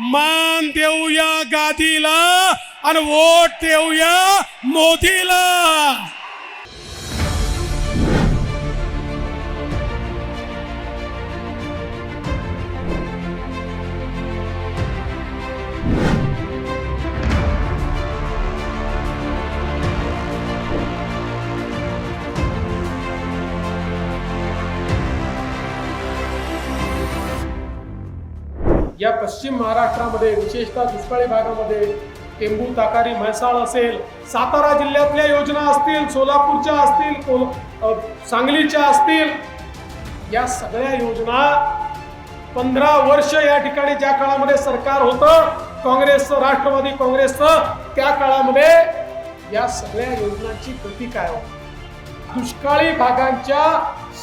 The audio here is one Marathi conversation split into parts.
मान देऊया गादीला आणि वोट देऊया मोदीला. या पश्चिम महाराष्ट्रामध्ये विशेषतः दुष्काळी भागामध्ये टेंबू ताकारी म्हैसाळ असेल सातारा जिल्ह्यातल्या योजना असतील सोलापूरच्या असतील कोल सांगलीच्या असतील या सगळ्या योजना पंधरा वर्ष या ठिकाणी ज्या काळामध्ये सरकार होतं काँग्रेसचं राष्ट्रवादी काँग्रेसचं त्या काळामध्ये या सगळ्या योजनांची गती काय होती? दुष्काळी भागांच्या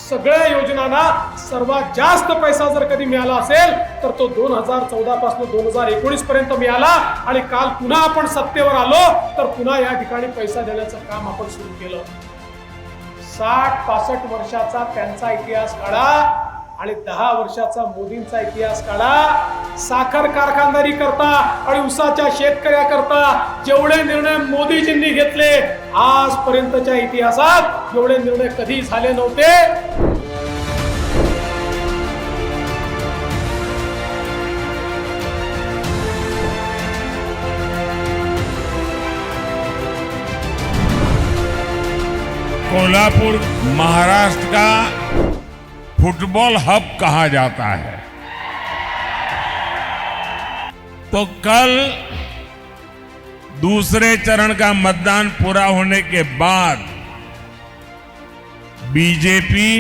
सगळ्या योजनांना सर्वात जास्त पैसा जर कधी मिळाला असेल तर तो दोन हजार चौदा पासून दोन हजार एकोणीस पर्यंत मिळाला. आणि काल पुन्हा आपण सत्तेवर आलो तर पुन्हा या ठिकाणी पैसा देण्याचं काम आपण सुरू केलं. साठ पासष्ट वर्षाचा त्यांचा इतिहास काढा आणि दहा वर्षाचा मोदींचा इतिहास काढा. साखर कारखानदारी करता आणि उसाच्या शेतकऱ्याकरता जेवढे निर्णय मोदीजींनी घेतले आजपर्यंतच्या इतिहासात एवढे निर्णय कधी झाले नव्हते? कोल्हापूर महाराष्ट्र का फुटबॉल हब कहा जाता है। तो कल दूसरे चरण का मतदान पूरा होने के बाद बीजेपी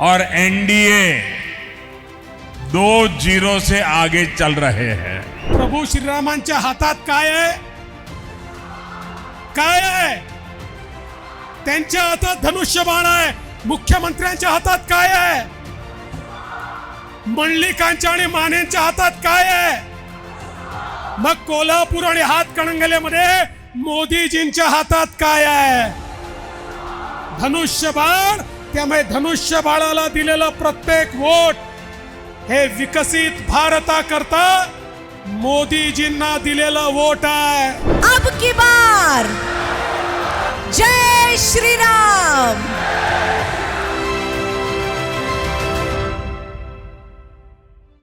और एनडीए दो ज़ीरो से आगे चल रहे हैं। प्रभू श्रीरामांच्या हातात काय आहे? काय आहे? त्यांच्या हातात धनुष्यबाण आहे. मुख्यमंत्र्यांच्या हातात काय आहे? मंडलिकांच्या आणि मानेंच्या हातात काय आहे? मग कोल्हापूर आणि हातकणंगलेमध्ये मोदीजींच्या हातात काय आहे? धनुष्यबाण त्यामुळे धनुष्यबाळाला दिलेलं प्रत्येक वोट हे विकसित भारताकरता मोदीजींना दिलेलं वोट आहे. अब की बार! जय श्रीराम!